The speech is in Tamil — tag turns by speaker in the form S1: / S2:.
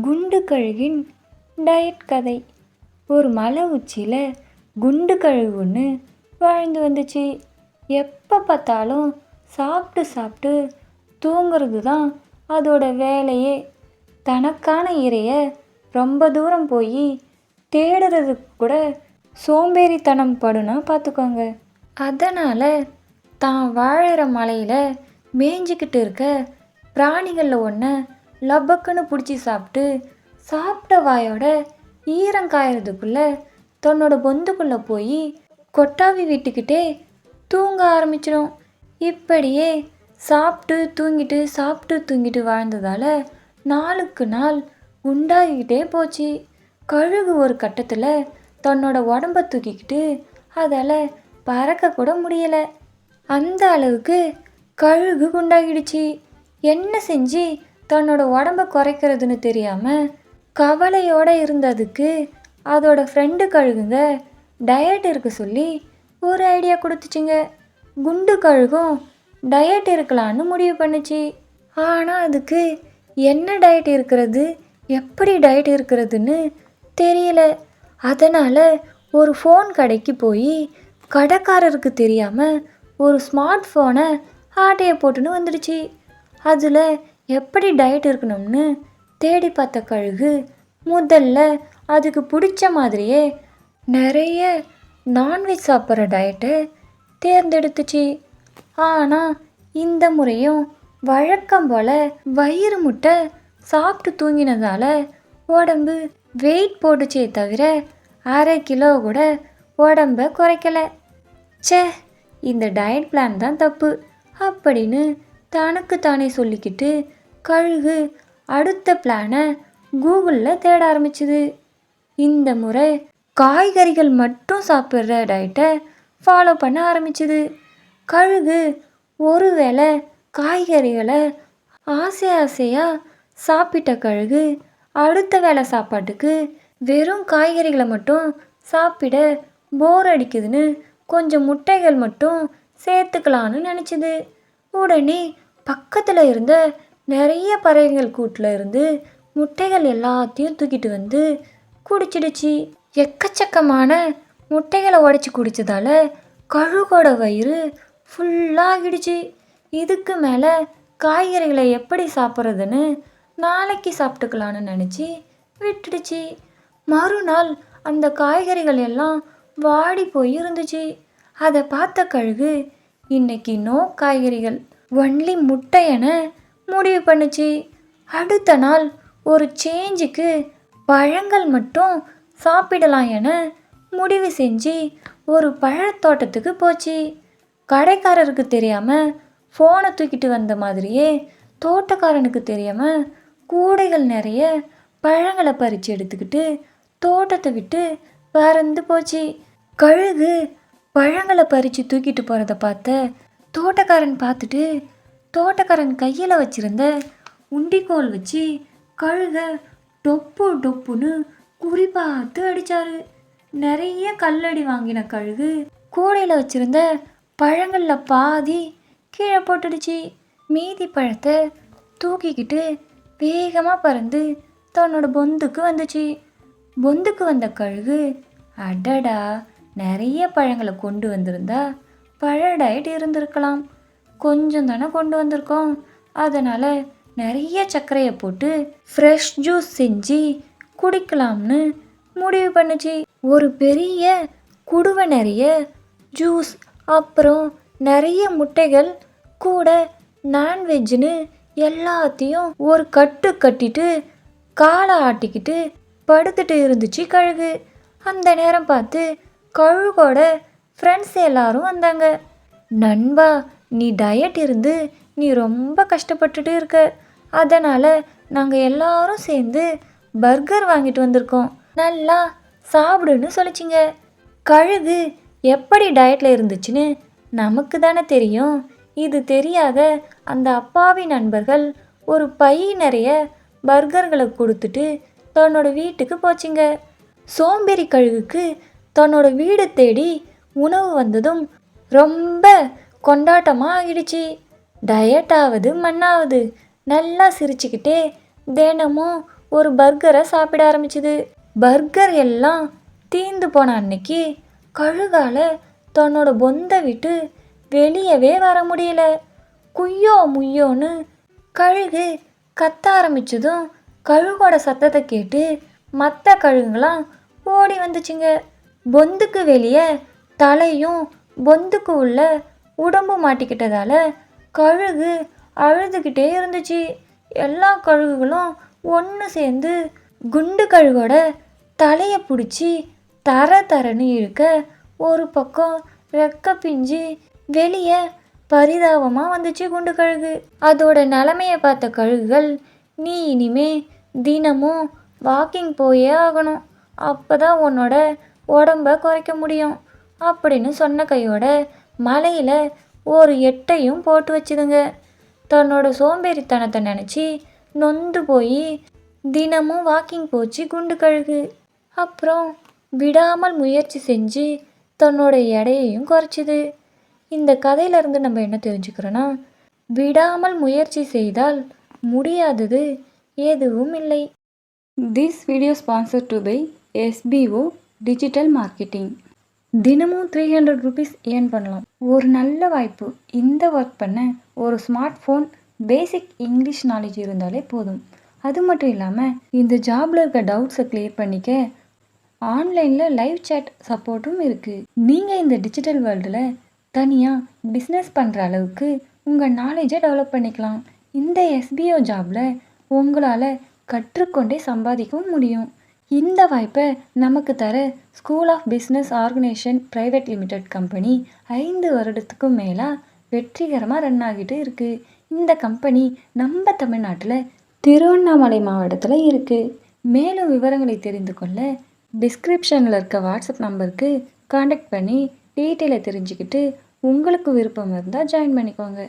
S1: குண்டு கழுகின் டயட் கதை. ஒரு மலை உச்சியில் குண்டு கழுகு ஒன்று வாழ்ந்து வந்துச்சு. எப்போ பார்த்தாலும் சாப்பிட்டு சாப்பிட்டு தூங்குறது தான் அதோட வேலையே. தனக்கான இரையை ரொம்ப தூரம் போய் தேடுறதுக்கு கூட சோம்பேறித்தனம் படுனா பார்த்துக்கோங்க. அதனால் தான் வாழற மலையில் மேய்ஞ்சிக்கிட்டு இருக்க பிராணிகளில் ஒன்று லபக்குன்னு பிடிச்சி சாப்பிட்டு சாப்பிட்ட வாயோட ஈரம் காயறதுக்குள்ளே தன்னோட பொந்துக்குள்ளே போய் கொட்டாவி விட்டுக்கிட்டே தூங்க ஆரம்பிச்சிடும். இப்படியே சாப்பிட்டு தூங்கிட்டு சாப்பிட்டு தூங்கிட்டு வாழ்ந்ததால் நாளுக்கு நாள் உண்டாகிக்கிட்டே போச்சு. கழுகு ஒரு கட்டத்தில் தன்னோட உடம்ப தூக்கிக்கிட்டு அதால் பறக்க கூட முடியலை. அந்த அளவுக்கு கழுகு குண்டாகிடுச்சு. என்ன செஞ்சு தன்னோட உடம்ப குறைக்கிறதுன்னு தெரியாமல் கவலையோடு இருந்ததுக்கு அதோட ஃப்ரெண்டு கழுகுங்க டயட் இருக்க சொல்லி ஒரு ஐடியா கொடுத்துச்சிங்க. குண்டு கழுகும் டயட் இருக்கலான்னு முடிவு பண்ணுச்சு. ஆனால் அதுக்கு என்ன டயட் இருக்கிறது? எப்படி டயட் இருக்கிறதுன்னு தெரியல. அதனால் ஒரு ஃபோன் கடைக்கு போய் கடைக்காரருக்கு தெரியாமல் ஒரு ஸ்மார்ட் ஃபோனை ஆட்டையை போட்டுன்னு வந்துடுச்சு. அதில் எப்படி டயட் இருக்கணும்னு தேடி பார்த்த கழுகு முதல்ல அதுக்கு பிடிச்ச மாதிரியே நிறைய நான்வெஜ் சாப்பிட்ற டயட்டை தேர்ந்தெடுத்துச்சு. ஆனால் இந்த முறையும் வழக்கம் போல் வயிறு முட்டை சாப்பிட்டு தூங்கினதால உடம்பு வெயிட் போட்டுச்சே தவிர அரை கிலோ கூட உடம்ப குறைக்கலை. ச்சே இந்த டயட் பிளான் தான் தப்பு அப்படின்னு தனக்கு தானே சொல்லிக்கிட்டு கழுகு. அடுத்த பிளானை கூகுளில் தேட ஆரம்பிச்சுது. இந்த முறை காய்கறிகள் மட்டும் சாப்பிட்ற டயட்டை ஃபாலோ பண்ண ஆரம்பிச்சுது. கழுகு ஒருவேளை காய்கறிகளை ஆசை ஆசையாக சாப்பிட்ட கழுகு அடுத்த வேளை சாப்பாட்டுக்கு வெறும் காய்கறிகளை மட்டும் சாப்பிட போர் அடிக்குதுன்னு கொஞ்சம் முட்டைகள் மட்டும் சேர்த்துக்கலான்னு நினச்சிது. உடனே பக்கத்தில் இருந்த நிறைய பறவைகள் கூட்டில் இருந்து முட்டைகள் எல்லாத்தையும் தூக்கிட்டு வந்து குடிச்சிடுச்சு. எக்கச்சக்கமான முட்டைகளை உடச்சி குடித்ததால கழுகோட வயிறு ஃபுல்லாகிடுச்சு இதுக்கு மேலே காய்கறிகளை எப்படி சாப்பிட்றதுன்னு நாளைக்கு சாப்பிட்டுக்கலான்னு நினச்சி விட்டுடுச்சு. மறுநாள் அந்த காய்கறிகள் எல்லாம் வாடி போய் இருந்துச்சு. அதை பார்த்த கழுகு இன்னைக்கு நோ காய்கறிகள். ஒன்லி முட்டை என முடிவு பண்ணுச்சு. அடுத்த நாள் ஒரு சேஞ்சுக்கு பழங்கள் மட்டும் சாப்பிடலாம் என முடிவு செஞ்சு ஒரு பழத்தோட்டத்துக்கு போச்சு. கடைக்காரருக்கு தெரியாமல் ஃபோனை தூக்கிட்டு வந்த மாதிரியே தோட்டக்காரனுக்கு தெரியாமல் கூடைகள் நிறைய பழங்களை பறித்து எடுத்துக்கிட்டு தோட்டத்தை விட்டு பறந்து போச்சு. கழுகு பழங்களை பறித்து தூக்கிட்டு போகிறத பார்த்த தோட்டக்காரன் பார்த்துட்டு தோட்டக்காரன் கையில் வச்சிருந்த உண்டிக்கோல் வச்சு கழுத டொப்பு டொப்புன்னு குறி பார்த்து அடித்தாரு நிறைய கல்லடி வாங்கின கழுகு கூடையில் வச்சிருந்த பழங்களில் பாதி கீழே போட்டுடுச்சு. மீதி பழத்தை தூக்கிக்கிட்டு வேகமாக பறந்து தன்னோட பொந்துக்கு வந்துச்சு. பொந்துக்கு வந்த கழுகு அடடா நிறைய பழங்களை கொண்டு வந்திருந்தா பழடாயிட்டு இருந்திருக்கலாம். கொஞ்சம் தானே கொண்டு வந்திருக்கோம். அதனால் நிறைய சர்க்கரையை போட்டு ஃப்ரெஷ் ஜூஸ் செஞ்சு குடிக்கலாம்னு முடிவு பண்ணுச்சு. ஒரு பெரிய குடுவை நிறைய ஜூஸ் அப்புறம் நிறைய முட்டைகள் கூட நான்வெஜ்னு எல்லாத்தையும் ஒரு கட்டு கட்டிட்டு காலை ஆட்டிக்கிட்டு படுத்துட்டு இருந்துச்சு கழுகு. அந்த நேரம் பார்த்து கழுகோட ஃப்ரெண்ட்ஸ் எல்லாரும் வந்தாங்க. நண்பா நீ டயட் இருந்து நீ ரொம்ப கஷ்டப்பட்டுட்டு இருக்க. அதனால் நாங்கள் எல்லாரும் சேர்ந்து பர்கர் வாங்கிட்டு வந்திருக்கோம். நல்லா சாப்பிடுன்னு சொல்லிச்சிங்க. கழுகு எப்படி டயட்டில் இருந்துச்சுன்னு நமக்கு தானே தெரியும். இது தெரியாத அந்த அப்பாவி நண்பர்கள் ஒரு பை நிறைய பர்கர்களை கொடுத்துட்டு தன்னோட வீட்டுக்கு போச்சுங்க. சோம்பேறி கழுகுக்கு தன்னோட வீடு தேடி உணவு வந்ததும் ரொம்ப கொண்டாட்டமாக ஆகிடுச்சு. டயட் ஆகுது மண்ணாவது. நல்லா சிரிச்சுக்கிட்டே தினமும் ஒரு பர்கரை சாப்பிட ஆரம்பிச்சுது. பர்கர் எல்லாம் தீந்து போன அன்னைக்கு கழுகால தன்னோட பொந்தை விட்டு வெளியவே வர முடியல. குய்யோ முய்யோன்னு கழுகு கத்த ஆரம்பிச்சதும் கழுகோட சத்தத்தை கேட்டு மற்ற கழுகுங்களாம் ஓடி வந்துச்சுங்க. பொந்துக்கு வெளியே தலையும் பொந்துக்கு உள்ள உடம்பு மாட்டிக்கிட்டதால கழுகு அழுதுகிட்டே இருந்துச்சு. எல்லா கழுகுகளும் ஒன்று சேர்ந்து குண்டு கழுகோட தலையை பிடிச்சி தர தரன்னு இருக்க ஒரு பக்கம் ரெக்க பிஞ்சு வெளியே பரிதாபமாக வந்துச்சு குண்டு கழுகு. அதோட நிலமையை பார்த்த கழுகுகள் நீ இனிமே தினமும் வாக்கிங் போயே ஆகணும். அப்போ தான் உன்னோட உடம்ப குறைக்க முடியும். அப்படின்னு சொன்ன கையோட மலையில் ஒரு எட்டையும் போட்டு வச்சுதுங்க. தன்னோட சோம்பேறித்தனத்தை நினச்சி நொந்து போய் தினமும் வாக்கிங் போச்சு குண்டு கழுகு. அப்புறம் விடாமல் முயற்சி செஞ்சு தன்னோட எடையையும் குறைச்சிது. இந்த கதையிலேருந்து நம்ம என்ன தெரிஞ்சுக்கிறோன்னா விடாமல் முயற்சி செய்தால் முடியாதது எதுவும் இல்லை. This video sponsored by SPO digital marketing தினமும் த்ரீ ஹண்ட்ரட் ருபீஸ் ஏர்ன் பண்ணலாம். ஒரு நல்ல வாய்ப்பு. இந்த ஒர்க் பண்ண ஒரு smart phone basic English knowledge இருந்தாலே போதும். அது மட்டும் இல்லாமல் இந்த ஜாபில் இருக்க டவுட்ஸை கிளியர் பண்ணிக்க ஆன்லைனில் லைவ் சேட் சப்போர்ட்டும் இருக்குது நீங்கள் இந்த டிஜிட்டல் வேர்ல்டில் தனியாக பிஸ்னஸ் பண்ணுற அளவுக்கு உங்கள் நாலேஜை டெவலப் பண்ணிக்கலாம். இந்த எஸ்பிஓ ஜாபில் உங்களால் கற்றுக்கொண்டே சம்பாதிக்கவும் முடியும். இந்த வாய்ப்பை நமக்கு தர school of business organisation private limited company ஐந்து வருடத்துக்கும் மேலாக வெற்றிகரமாக ரன் ஆகிட்டு இருக்குது இந்த கம்பெனி நம்ம தமிழ்நாட்டில் திருவண்ணாமலை மாவட்டத்தில் இருக்குது மேலும் விவரங்களை தெரிந்து கொள்ள டிஸ்கிரிப்ஷனில் இருக்க வாட்ஸ்அப் நம்பருக்கு காண்டாக்ட் பண்ணி டீட்டெயிலை தெரிஞ்சுக்கிட்டு உங்களுக்கு விருப்பம் இருந்தால் ஜாயின் பண்ணிக்கோங்க.